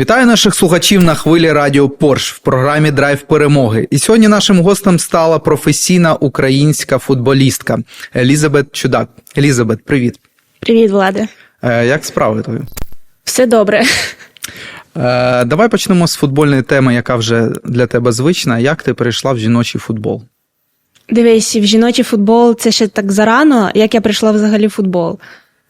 Вітаю наших слухачів на хвилі Радіо Порш в програмі Драйв перемоги. І сьогодні нашим гостем стала професійна українська футболістка Елізабет Чудак. Елізабет, привіт. Привіт, Влади. Е, як справи твої? Все добре. Е, давай почнемо з футбольної теми, яка вже для тебе звична. Як ти перейшла в жіночий футбол? Дивись, в жіночий футбол це ще так зарано, як я прийшла взагалі в футбол.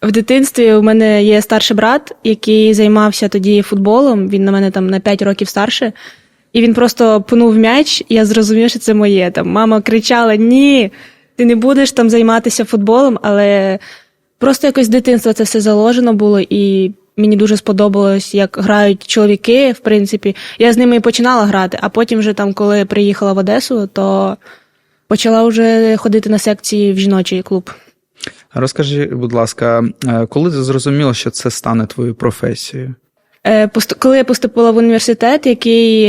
В дитинстві у мене є старший брат, який займався тоді футболом. Він на мене там на 5 років старше. І він просто пнув м'яч, і я зрозумів, що це моє. Там мама кричала: Ні, ти не будеш там займатися футболом, але просто якось з дитинства це все заложено було, і мені дуже сподобалось, як грають чоловіки, в принципі. Я з ними і починала грати, а потім, вже там, коли приїхала в Одесу, то почала вже ходити на секції в жіночий клуб. Розкажи, будь ласка, е, коли ти зрозуміла, що це стане твоєю професією? Е, Коли я поступила в університет, який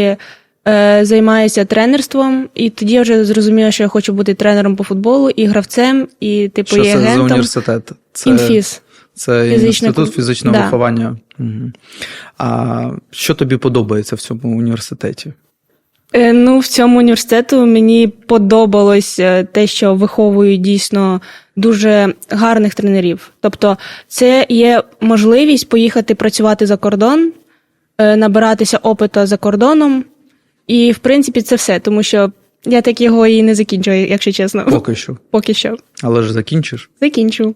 е, займається тренерством, і тоді я вже зрозуміла, що я хочу бути тренером по футболу і гравцем, і типу Що і це за університет? Це, Інфіз. це Фізичний інститут фізичного Да. виховання. Угу. А що тобі подобається в цьому університеті? Е, Ну, в цьому університету мені подобалось е, те, що виховую дійсно дуже гарних тренерів. Тобто, це є можливість поїхати працювати за кордон, е, набиратися опиту за кордоном. І, в принципі, це все, тому що я так його і не закінчую, якщо чесно. Поки що. Поки що. Але ж закінчиш. Закінчу.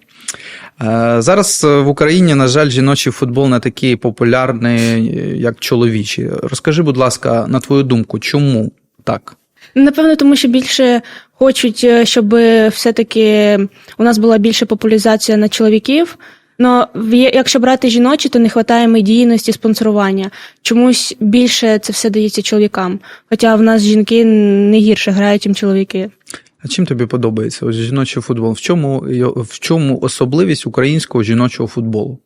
Е, Зараз е, в Україні, на жаль, жіночий футбол не такий популярний, е, як чоловічий. Розкажи, будь ласка, на твою думку, чому так? Напевно, тому що більше хочуть, щоб все-таки у нас була більша популяризація на чоловіків. В- якщо брати жіночі, то не вистачає медійності, спонсорування. Чомусь більше це все дається чоловікам. Хоча в нас жінки не гірше грають, ніж чоловіки. А чим тобі подобається ось жіночий футбол? В чому, в чому особливість українського жіночого футболу?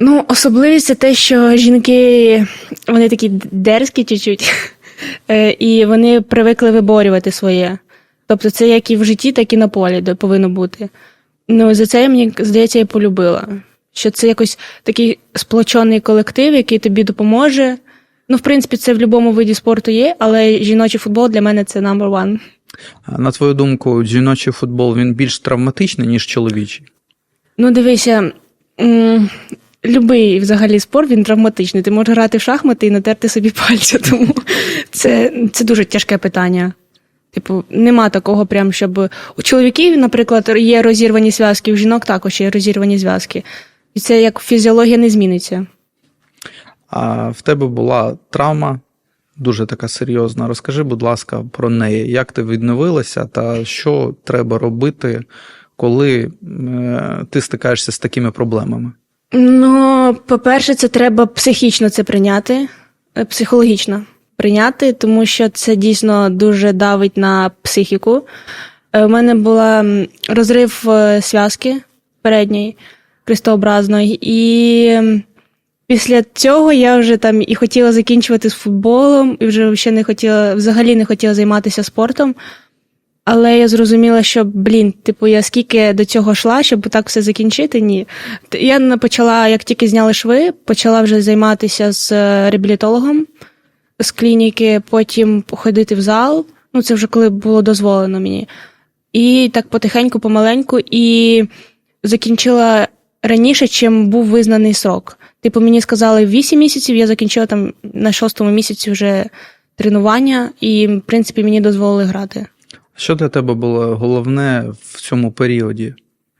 Ну, особливість це те, що жінки вони такі дерзкі чуть-чуть, Е, і вони привикли виборювати своє. Тобто це як і в житті, так і на полі де повинно бути. Ну, за це мені здається, я полюбила. Що це якось такий сплочений колектив, який тобі допоможе. Ну, в принципі, це в будь-якому виді спорту є, але жіночий футбол для мене це number one. На твою думку, жіночий футбол він більш травматичний, ніж чоловічий? Ну, дивися, любий взагалі спорт він травматичний. Ти можеш грати в шахмати і натерти собі пальця. Тому це, це дуже тяжке питання. Типу, нема такого, прям, щоб у чоловіків, наприклад, є розірвані зв'язки, у жінок також є розірвані зв'язки. І це як фізіологія не зміниться. А в тебе була травма, дуже така серйозна. Розкажи, будь ласка, про неї. Як ти відновилася та що треба робити, коли е, ти стикаєшся з такими проблемами? Ну, по-перше, це треба психічно це прийняти, е, психологічно прийняти, тому що це дійсно дуже давить на психіку. Е, У мене була розрив е, зв'язки передньої крестообразної, і після цього я вже там і хотіла закінчувати з футболом, і вже ще не хотіла, взагалі не хотіла займатися спортом. Але я зрозуміла, що блін, типу, я скільки до цього йшла, щоб так все закінчити, ні. Я почала, як тільки зняли шви, почала вже займатися з е, реабілітологом з клініки, потім ходити в зал. Ну, це вже коли було дозволено мені. І так потихеньку, помаленьку, і закінчила раніше, чим був визнаний срок. Типу, мені сказали 8 місяців, я закінчила там на шостому місяці вже тренування, і, в принципі, мені дозволили грати. Що для тебе було головне в цьому періоді?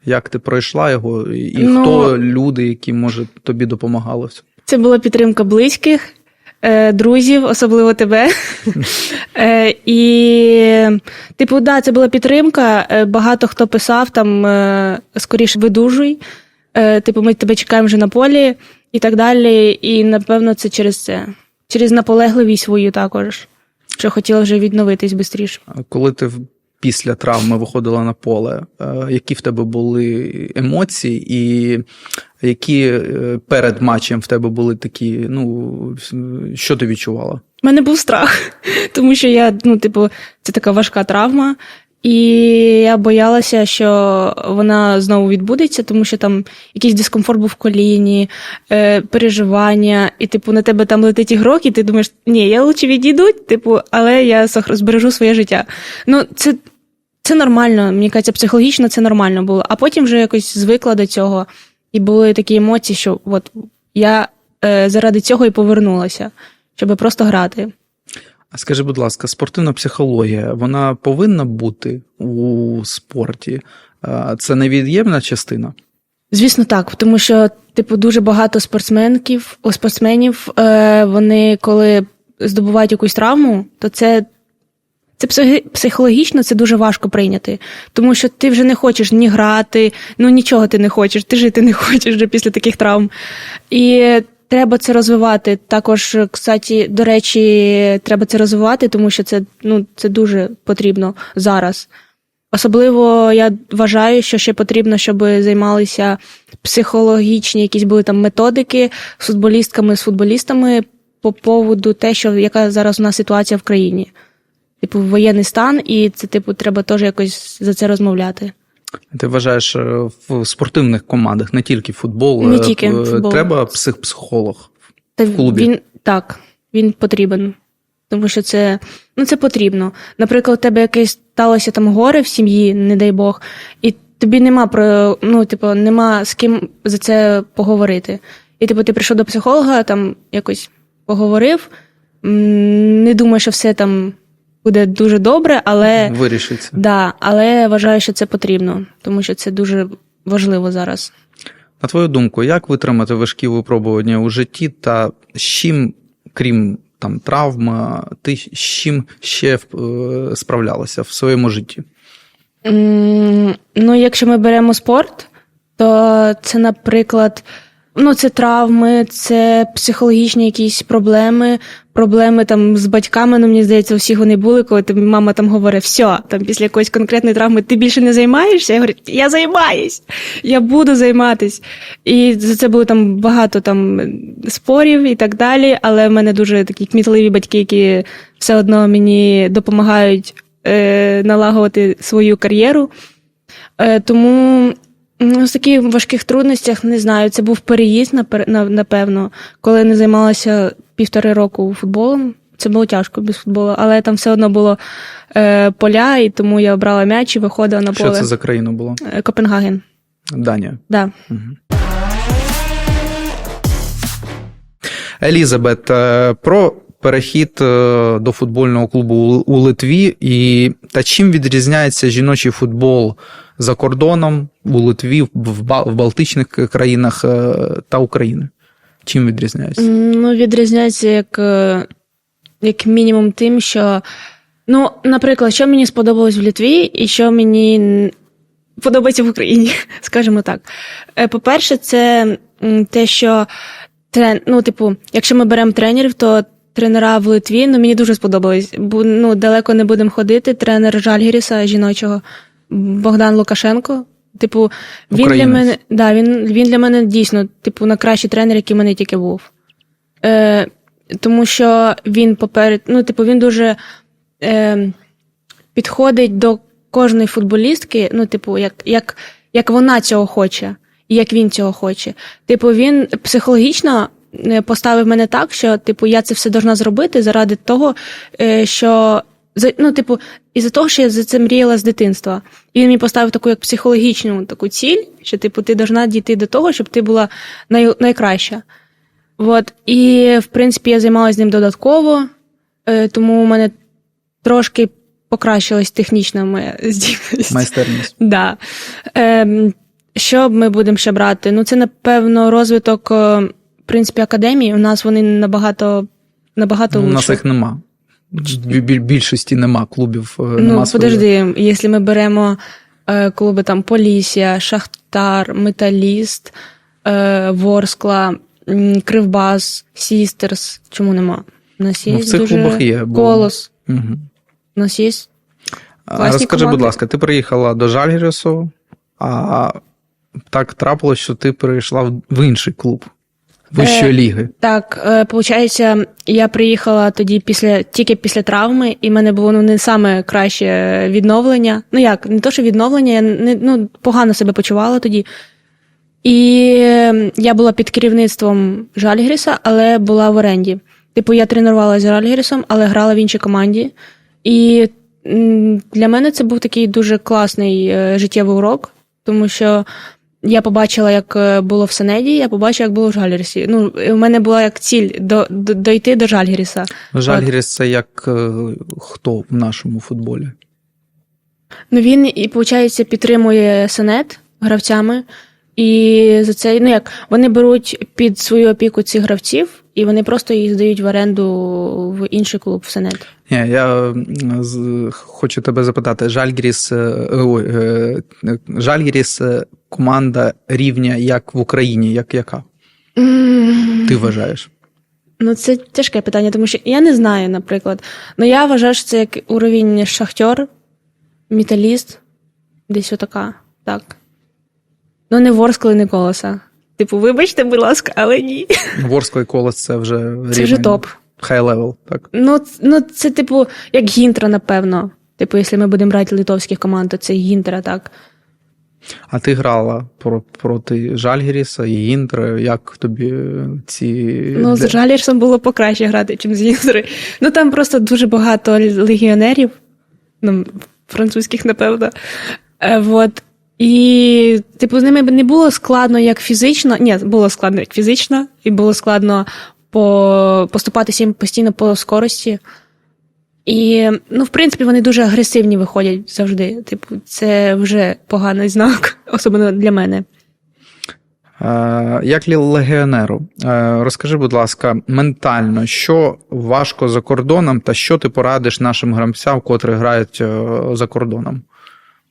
Як ти пройшла його, і Ну- хто люди, які може тобі допомагали? Це була підтримка близьких, друзів, особливо тебе. Е, І, типу, да, це була підтримка. Е, Багато хто писав там е, скоріше видужуй. Е, Типу, ми тебе чекаємо вже на полі і так далі. І напевно це через це, через наполегливість свою також. Що хотіла вже відновитись швидше. Коли ти після травми виходила на поле, е, які в тебе були емоції, і які е, перед матчем в тебе були такі, ну, що ти відчувала? У мене був страх, тому що я, ну, типу, це така важка травма. І я боялася, що вона знову відбудеться, тому що там якийсь дискомфорт був в коліні, е, переживання, і, типу, на тебе там летить ігрок, і ти думаєш, ні, я лучше відійду, типу, але я збережу своє життя. Ну, це, це нормально, мені кажеться, психологічно це нормально було. А потім вже якось звикла до цього, і були такі емоції, що от я е, заради цього і повернулася, щоб просто грати. А скажи, будь ласка, спортивна психологія, вона повинна бути у спорті? Е, Це невід'ємна частина? Звісно, так, тому що, типу, дуже багато спортсменків, спортсменів, е, вони коли здобувають якусь травму, то це, це психологічно це дуже важко прийняти. Тому що ти вже не хочеш ні грати, ну нічого ти не хочеш, ти жити не хочеш вже після таких травм. І треба це розвивати. Також, кстати, до речі, треба це розвивати, тому що це, ну, це дуже потрібно зараз. Особливо я вважаю, що ще потрібно, щоб займалися психологічні якісь були там методики з футболістками, з футболістами по поводу те, що яка зараз у нас ситуація в країні. Типу, воєнний стан, і це, типу, треба теж якось за це розмовляти. Ти вважаєш, е, в спортивних командах, не тільки футбол, Не е, тільки е, футбол. треба псих-психолог. Та В клубі. Він так, він потрібен. Тому що це, ну, це потрібно. Наприклад, у тебе якесь сталося там горе в сім'ї, не дай Бог, і тобі нема про, ну, типу, нема з ким за це поговорити. І типу, ти прийшов до психолога, там якось поговорив, не думаю, що все там буде дуже добре, але, Вирішиться. да, але вважаю, що це потрібно, тому що це дуже важливо зараз. На твою думку, як витримати важкі випробування у житті та з чим, крім там травм, ти з чим ще е, справлялася в своєму житті? Ну, якщо ми беремо спорт, то це, наприклад, ну, це травми, це психологічні якісь проблеми, проблеми там з батьками, ну мені здається, всіх вони були, коли тобі мама там говорить, все, там після якоїсь конкретної травми ти більше не займаєшся. Я говорю, я займаюсь, я буду займатись. І за це було там багато там спорів і так далі. Але в мене дуже такі кмітливі батьки, які все одно мені допомагають е, налагодити свою кар'єру. Е, тому ну, з таких важких трудностях не знаю. Це був переїзд, напевно, коли я не займалася півтори року футболом. Це було тяжко без футболу, але там все одно було е, поля, і тому я обрала м'яч і виходила на Що це за країна була? Е, Копенгаген. Данія. Да. Мгм. Елізабет, е, про перехід е, до футбольного клубу у- Литві і та чим відрізняється жіночий футбол за кордоном у Литві, в, Балтичних країнах е, та Україні? Чим відрізняється? Ну, відрізняється як, е, як мінімум тим, що. Ну, наприклад, що мені сподобалось в Литві, і що мені подобається в Україні, скажімо так. По-перше, це те, що трен... ну, типу, якщо ми беремо тренерів, то тренера в Литві ну, мені дуже сподобались. Бо ну, далеко не будемо ходити. Тренер Жальгіріса жіночого Богдан Лукашенко. Типу, він для мене, да, він, він для мене дійсно, типу, найкращий тренер, який в мене тільки був. Е, тому що він поперед, ну, типу, він дуже е, підходить до кожної футболістки, ну, типу, як, як, як вона цього хоче, і як він цього хоче. Типу, він психологічно поставив мене так, що, типу, я це все должна зробити заради того, е, що. Ну, типу, із-за того, що я за це мріяла з дитинства. І він мені поставив таку як психологічну таку ціль, що, типу, ти должна дійти до того, щоб ти була най, найкраща. От. І, в принципі, я займалася з ним додатково, е, тому у мене трошки покращилась технічна моя здібність. Майстерність. Да. Ем, що ми будемо ще брати? Ну, це, напевно, розвиток, е, принципі, академії. У нас вони набагато, набагато Ну, у нас їх нема. Бі- бі- Більшості нема клубів. е, Ну, нема подожди, якщо ми беремо е, клуби там Полісся, Шахтар, Металіст, е, Ворскла, Кривбас, Сістерс. Чому нема? У нас є Ну, в цих дуже клубах є, бо- колос. Мгм. У нас є. Класні Розкажи, команди. будь ласка, ти приїхала до Жальгірісу, а так трапилось, що ти перейшла в- в інший клуб. Вищої ліги. Так, е, получається, я приїхала тоді після тільки після травми, і в мене було ну, не саме краще відновлення. Ну як, не то, що відновлення, я не ну, погано себе почувала тоді. І е, я була під керівництвом Жальгріса, але була в оренді. Типу, я тренувалася з Жальгрісом, але грала в іншій команді. І для мене це був такий дуже класний е, життєвий урок, тому що я побачила, як е, було в Сенеді, я побачила, як було в Жальгірісі. Ну, у мене була як ціль до, до, дойти до Жальгіріса. Жальгіріс це як е, хто в нашому футболі? Ну він і, виходить, підтримує Сенет гравцями. І за це, ну як, вони беруть під свою опіку цих гравців, і вони просто їх здають в оренду в інший клуб в Сенет. Ні, я хочу тебе запитати: Жальгіріс, е, ой, е, Жальгіріс е, команда рівня як в Україні, як яка? Ти вважаєш? Ну, це тяжке питання, тому що я не знаю, наприклад. Ну, я вважаю, що це як уровень шахтер, металіст, десь отака. Так. Ну, не Ворскли, не колоса. Типу, вибачте, будь ласка, але ні. Ворскла і колос це вже Це вже топ. Хай левел, так. Ну, ну, це, типу, як гінтра, напевно. Типу, якщо ми будемо брати литовських команд, то це гінтра, так. А ти грала про- проти Жальгіріса і Інтри. Як тобі ці. Ну, з Жалірсом було покраще грати, ніж з гінтри. Ну, там просто дуже багато легіонерів, ну, французьких, напевно. Е, вот. І, типу, з ними не було складно як фізично. Ні, було складно як фізично, і було складно по, поступатися їм постійно по скорості. І, ну, в принципі, вони дуже агресивні виходять завжди. Типу, це вже поганий знак, особливо для мене. Як легіонеру, розкажи, будь ласка, ментально, що важко за кордоном, та що ти порадиш нашим гравцям, котрі грають е, за кордоном?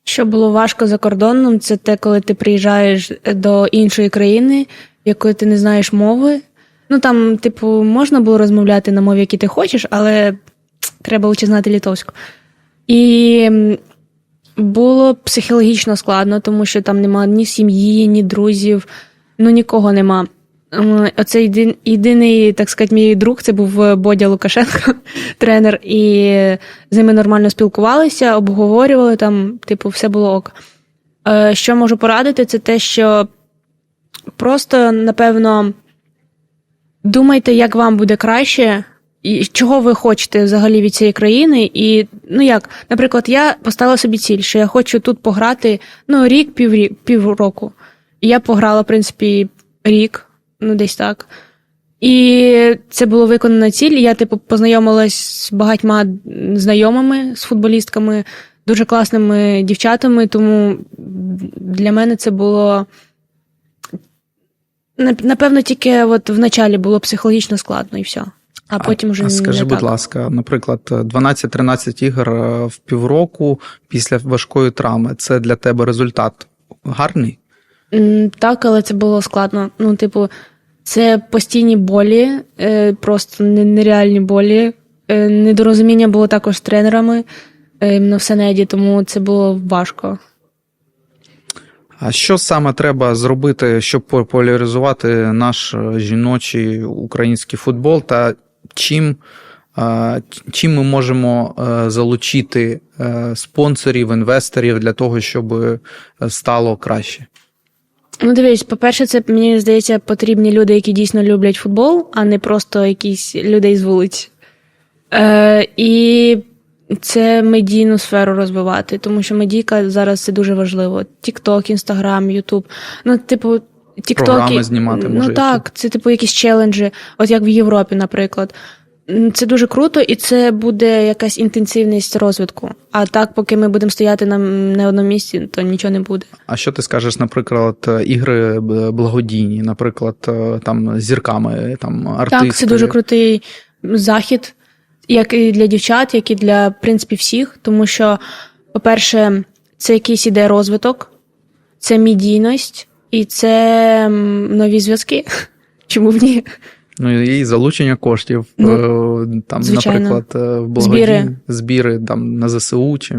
Що було важко за кордоном, це те, коли ти приїжджаєш до іншої країни, якої ти не знаєш мови. Ну там, типу, можна було розмовляти на мові, які ти хочеш, але треба лише знати літовську. І було психологічно складно, тому що там нема ні сім'ї, ні друзів, ну нікого нема. Оце єдин, єдиний, так сказати, мій друг, це був е, Бодя Лукашенко, тренер, і з ними нормально спілкувалися, обговорювали там, типу, все було ок. Е, Що можу порадити, це те, що просто, напевно, думайте, як вам буде краще, і чого ви хочете взагалі від цієї країни. І, ну як, наприклад, я поставила собі ціль, що я хочу тут пограти ну, рік, піврік, півроку. І я пограла, в принципі, рік, ну десь так. І це було виконана ціль. Я, типу, познайомилась з багатьма знайомими, з футболістками, дуже класними дівчатами, тому для мене це було. Напевно, тільки от в началі було психологічно складно і все. А потім вже а скажи, не будь так. ласка, наприклад, 12-13 ігор е, в півроку після важкої травми це для тебе результат гарний? Так, але це було складно. Ну, типу, це постійні болі, е, просто нереальні болі. Е, Недорозуміння було також з тренерами е, іменно в тому це було важко. А що саме треба зробити, щоб популяризувати наш жіночий український футбол, та чим, чим ми можемо е, залучити е, спонсорів, інвесторів для того, щоб е, стало краще? Ну, дивись, по-перше, це мені здається потрібні люди, які дійсно люблять футбол, а не просто якісь людей з вулиці. Е, і це медійну сферу розвивати, тому що медійка зараз це дуже важливо. Тікток, Інстаграм, Ютуб. Ну, типу, Тіктоки. Програми знімати, може, Ну так, це типу якісь челенджі, от як в Європі, наприклад. Це дуже круто, і це буде якась інтенсивність розвитку. А так, поки ми будемо стояти на, на одному місці, то нічого не буде. А що ти скажеш, наприклад, ігри благодійні, наприклад, е, там з зірками, там артисти? Так, це дуже крутий захід, як і для дівчат, як і для в принципі всіх. Тому що, по-перше, це якийсь іде розвиток, це медійність і це нові зв'язки. Чому б ні? Ну і залучення коштів, Ну, е, там, звичайно. наприклад, е, в благодійні Збіри. збіри там на ЗСУ чи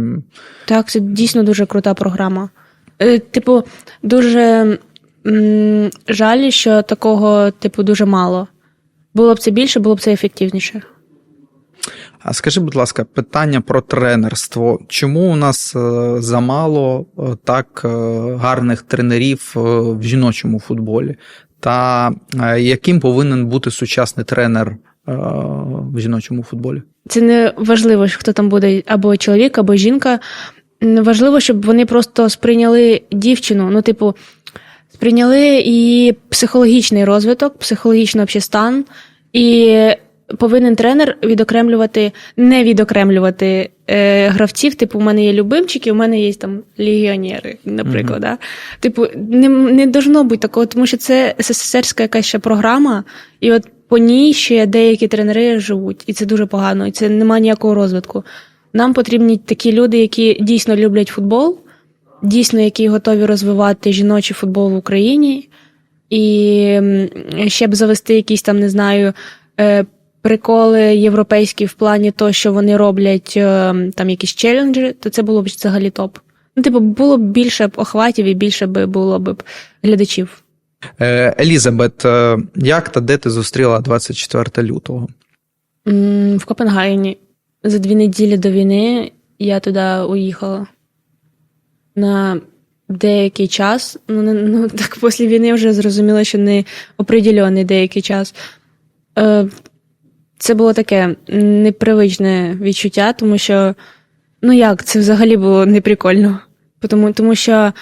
Так, це дійсно дуже крута програма. Е, Типу, дуже М, Жаль, що такого, типу, дуже мало. Було б це більше, було б це ефективніше. А скажи, будь ласка, питання про тренерство. Чому у нас е, замало е, так е, гарних тренерів в жіночому футболі? Та яким повинен бути сучасний тренер в жіночому футболі? Це не важливо, хто там буде або чоловік, або жінка. Важливо, щоб вони просто сприйняли дівчину. Ну, типу, сприйняли її психологічний розвиток, психологічний общий стан, і повинен тренер відокремлювати, не відокремлювати е, гравців. Типу, у мене є любимчики, у мене є там легіонери, наприклад. Да? Типу, не, не должно бути такого, тому що це СССРська якась ще програма, і от по ній ще деякі тренери живуть, і це дуже погано, і це немає ніякого розвитку. Нам потрібні такі люди, які дійсно люблять футбол, дійсно, які готові розвивати жіночий футбол в Україні, і ще б завести якісь там, не знаю, е, приколи європейські в плані того, що вони роблять е, там якісь челенджі, то це було б взагалі топ. Ну, типу, було б більше б охватів і більше б було б глядачів. Е, Елізабет, е, як та де ти зустріла 24 лютого? В Копенгагені за дві неділі до війни я туди уїхала на деякий час. Ну, ну так після війни вже зрозуміла, що не определений деякий час. Е, Це було таке непривичне відчуття, тому що, ну як, це взагалі було неприкольно. Тому, тому що е,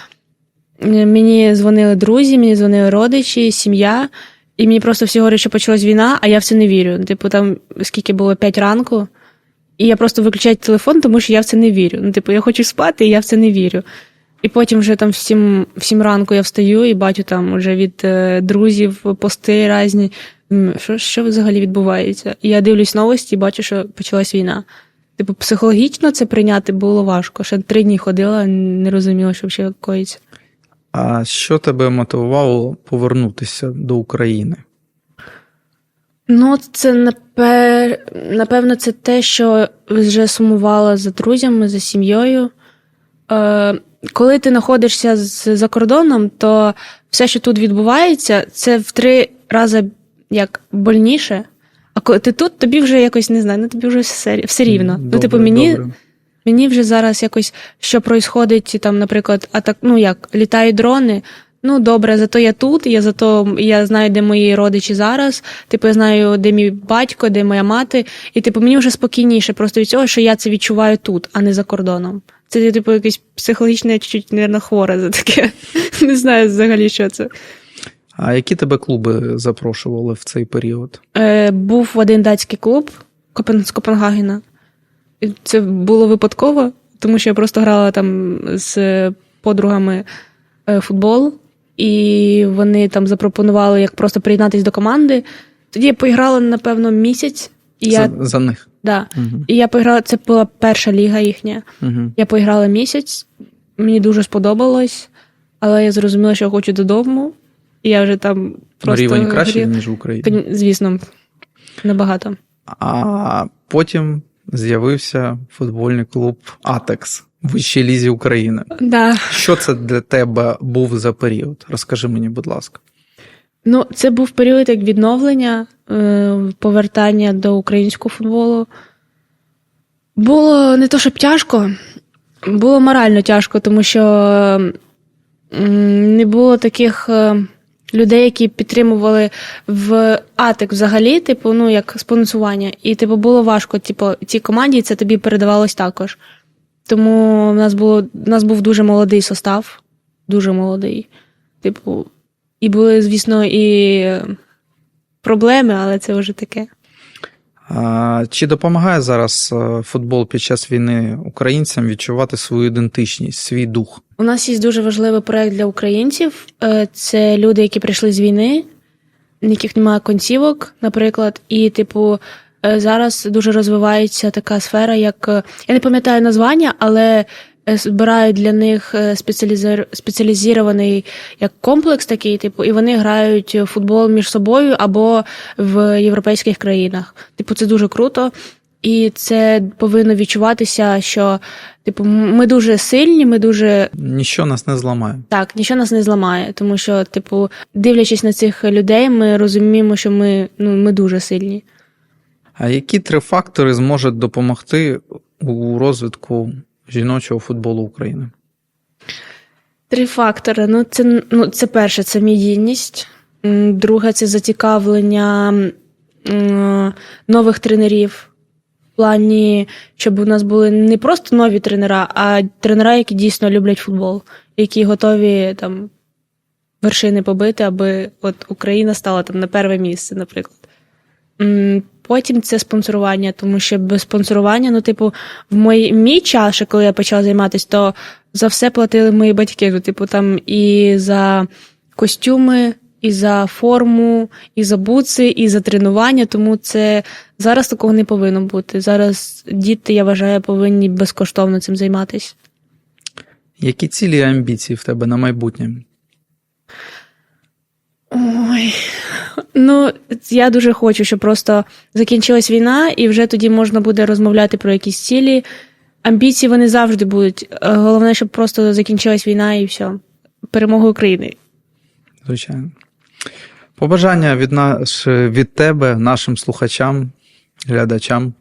мені дзвонили друзі, мені дзвонили родичі, сім'я, і мені просто всі говорять, що почалась війна, а я в це не вірю. Типу, там скільки було 5 ранку, і я просто виключаю телефон, тому що я в це не вірю. Ну, типу, я хочу спати, і я в це не вірю. І потім вже там в сім, в сім ранку я встаю і бачу там вже від е, друзів пости різні. Що, що взагалі відбувається? І я дивлюсь новості і бачу, що почалась війна. Типу, психологічно це прийняти було важко. Ще три дні ходила, не розуміла, що взагалі коїться. А що тебе мотивувало повернутися до України? Ну, це напе... напевно, це те, що вже сумувала за друзями, за сім'єю. Е, коли ти знаходишся з- за кордоном, то все, що тут відбувається, це в три рази як больніше. А коли ти тут, тобі вже якось не знаю, ну тобі вже все, все рівно. ну, типу, мені, добре. Мені вже зараз якось що происходить, там, наприклад, а так, ну як, літають дрони. Ну, добре, зато я тут, я зато я знаю, де мої родичі зараз. Типу, я знаю, де мій батько, де моя мати. І типу, мені вже спокійніше просто від цього, що я це відчуваю тут, а не за кордоном. Це, типу, якесь психологічне, чуть-чуть, мабуть, хворе за таке. Не знаю взагалі, що це. А які тебе клуби запрошували в цей період? Е, був один датський клуб Копен... з Копенгагена. Це було випадково, тому що я просто грала там з подругами е, футбол, і вони там запропонували як просто приєднатися до команди. Тоді я поіграла, напевно, місяць. І я, За, за них. Да, Угу. і я поіграла, це була перша ліга їхня. Угу. Я поіграла місяць, мені дуже сподобалось, але я зрозуміла, що я хочу додому. І я вже там просто Рівень кращий, ніж в Україні. Звісно, набагато. А потім з'явився футбольний клуб Атекс в вищій лізі України. Да. Що це для тебе був за період? Розкажи мені, будь ласка. Ну, це був період як відновлення, повертання до українського футболу. Було не то, щоб тяжко, було морально тяжко, тому що не було таких е, людей, які підтримували в АТЕК взагалі, типу, ну, як спонсування. І типу, було важко, типу, цій команді, це тобі передавалось також. Тому в нас було в нас був дуже молодий состав, дуже молодий. Типу, і були, звісно, і е, проблеми, але це вже таке. А, чи допомагає зараз е, футбол під час війни українцям відчувати свою ідентичність, свій дух? У нас є дуже важливий проект для українців. Е, Це люди, які прийшли з війни, в яких немає концівок, наприклад. І, типу, е, зараз дуже розвивається така сфера, як я не пам'ятаю названня, але збирають для них е, спеціалізер... спеціалізований як комплекс такий, типу, і вони грають в футбол між собою або в європейських країнах. Типу, це дуже круто. І це повинно відчуватися, що типу, ми дуже сильні, ми дуже Ніщо нас не зламає. так, нічого нас не зламає, тому що, типу, дивлячись на цих людей, ми розуміємо, що ми, ну, ми дуже сильні. А які три фактори зможуть допомогти у розвитку жіночого футболу України? Три фактори. Ну, це, ну, це перше, це медійність. М, Друге, це зацікавлення м, нових тренерів. В плані, щоб у нас були не просто нові тренера, а тренера, які дійсно люблять футбол, які готові там вершини побити, аби от Україна стала там на перше місце, наприклад. Потім це спонсорування, тому що без спонсорування, ну, типу, в мій, мій час, ще коли я почала займатися, то за все платили мої батьки. Ну, типу, там і за костюми, і за форму, і за буци, і за тренування. Тому це зараз такого не повинно бути. Зараз діти, я вважаю, повинні безкоштовно цим займатися. Які цілі і амбіції в тебе на майбутнє? Ой. Ну, я дуже хочу, щоб просто закінчилась війна, і вже тоді можна буде розмовляти про якісь цілі. Амбіції вони завжди будуть. Е, Головне, щоб просто закінчилась війна і все. Перемога України. Звичайно. Побажання від нас від тебе, нашим слухачам, глядачам.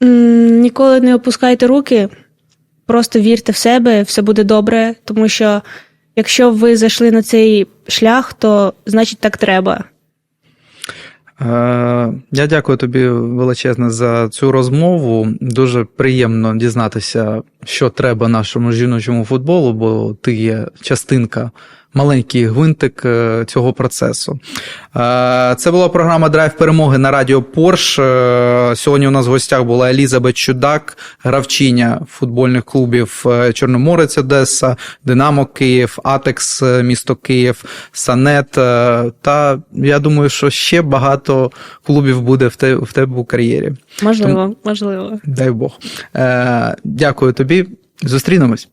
Ніколи не опускайте руки, просто вірте в себе, все буде добре, тому що якщо ви зайшли на цей шлях, то значить так треба. Е, Я дякую тобі величезне за цю розмову. Дуже приємно дізнатися, що треба нашому жіночому футболу, бо ти є частинка, маленький гвинтик е, цього процесу. Е, Це була програма Драйв перемоги на радіо Порш. Е, Сьогодні у нас в гостях була Елізабет Чудак, гравчиня футбольних клубів Чорноморець Одеса, Динамо Київ, Атекс місто Київ, Санет. Та я думаю, що ще багато клубів буде в те- в тебе у кар'єрі. Можливо, можливо. Дай Бог. Дякую тобі. Зустрінемось.